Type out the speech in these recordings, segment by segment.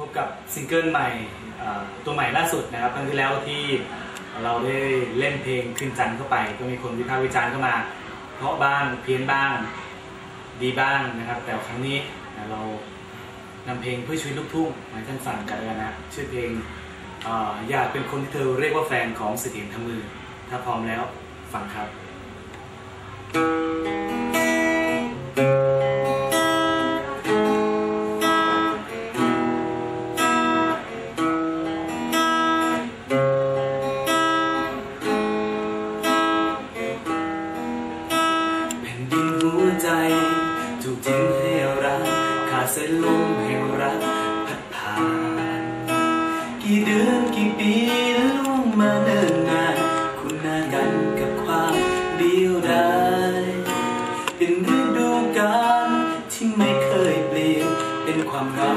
พบกับซิงเกิลใหม่ตัวใหม่ล่าสุดนะครับครั้งที่แล้วที่เราได้เล่นเพลงขึ้นจันเข้าไป ก็มีคนวิพากษ์วิจารณ์เข้ามา เพราะบ้างเพี้ยนบ้างดีบ้างนะครับ แต่ครั้งนี้เรานำเพลงเพื่อชีวิตลูกทุ่งมาท่านฟังกันแล้วนะชื่อเพลงอออยากเป็นคนที่เธอเรียกว่าแฟนของเสถียรทำมือ ถ้าพร้อมแล้วฟังครับ เส้นลมแห่งรักพัดผ่าน กี่เดือนกี่ปีล่วงมาเนิ่นนานคุณหน้ากันกับความเดียวดายเป็นฤดูกาลที่ไม่เคยเปลี่ยนเป็นความเหงา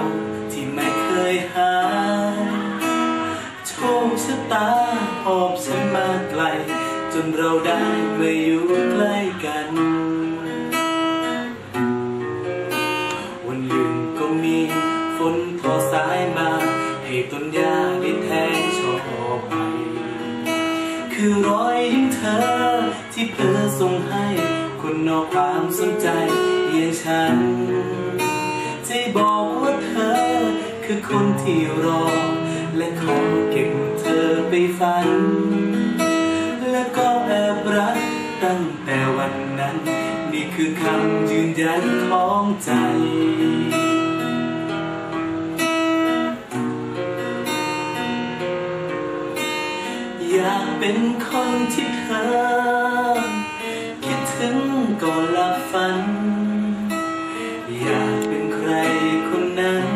ที่ไม่เคยหายโชคชะตาหอบฉันมาไกล จนเราได้มาอยู่ใกล้ คือรอยยิ้มเธอ ที่เธอส่งให้ คนนอกความสนใจอย่างฉันใจบอกว่าเธอ คือคนที่รอ และขอเก็บเธอไปฝัน และก็แอบรักตั้งแต่วันนั้น นี่คือคำยืนยันของใจ เป็นคนที่เธอคิดถึงก่อนหลับฝัน อยากเป็นใครคนนั้น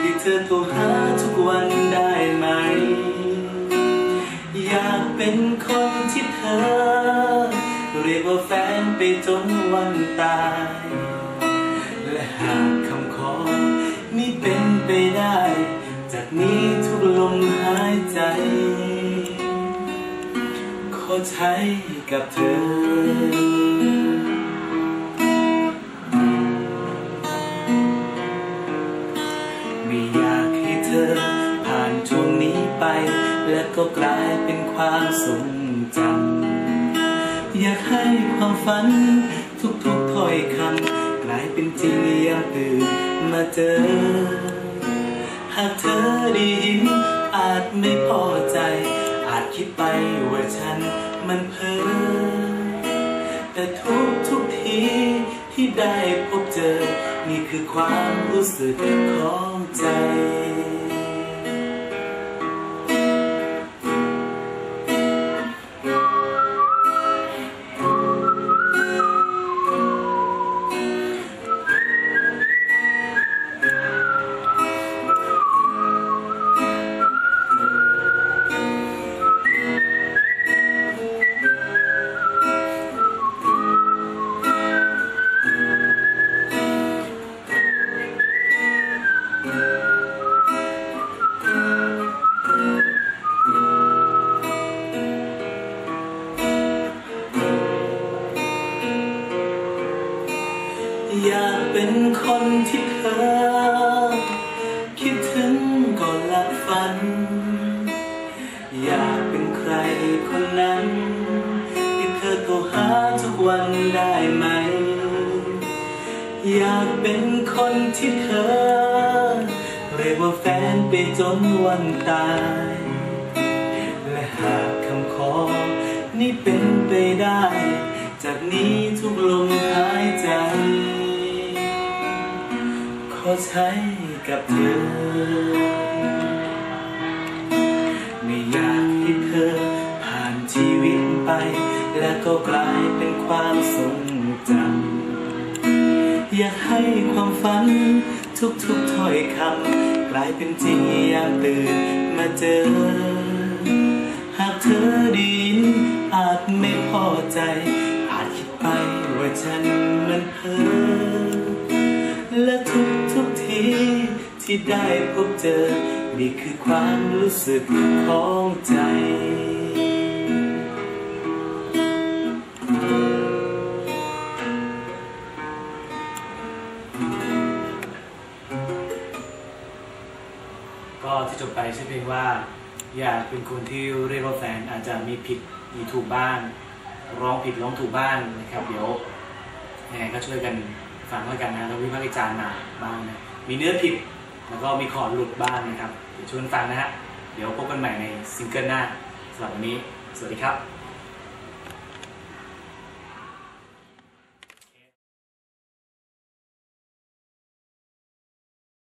ที่เธอโทรหาทุกวันได้ไหม อยากเป็นคนที่เธอ เรียกว่าแฟนไปจนวันตาย ใช้กับเธอไม่อยากให้เธอผ่านช่วงนี้ไปและก็กลายเป็นความทรงจำอยากให้ความฝัน ทุกๆถ้อยคำกลายเป็นจริงยามตื่นมาเจอ หากเธอได้ยินอาจไม่พอใจ คิดไปว่าฉันมันเพ้อแต่ทุกทุกทีที่ได้พบเจอ นี่คือความรู้สึกของใจ คนที่เธอ คิดถึงก่อนหลับฝัน อยากเป็นใครคนนั้น ที่เธอโทรหาทุกวันได้ไหม อยากเป็นคนที่เธอเรียกว่าแฟนไปจนวันตาย และหากคำขอ นี่เป็นไปได้ จากนี้ทุกลมหาย ใจขอใช้กับเธอ ไม่อยากให้เธอ ผ่านชีวิตไป และก็กลายเป็นความทรงจำอยากให้ความฝัน ทุกๆถ้อยคำกลายเป็นจริงยามตื่นมาเจอ หากเธอไดีนอาจไม่พอใจ อาจคิดไปว่าฉันมันเพ้อ ที่ได้พบเจอ นี่คือความรู้สึกของใจก็ที่จบไปชื่อเพลงว่า อยากเป็นคนที่เรียกว่าแฟนอาจจะมีผิดมีถูกบ้าง ร้องผิดร้องถูกบ้างนะครับ เดี๋ยวยังไงก็ช่วยกันฟังแล้วกันนะแล้ววิพากษ์วิจารณ์มาบ้างนะมีเนื้อผิด แล้วก็มีขอร์ดหลุดบ้างนะครับชวนฟังนะฮะเดี๋ยวพบกันใหม่ในซิงเกิลหน้าสำหรับวันนี้ สวัสดีครับ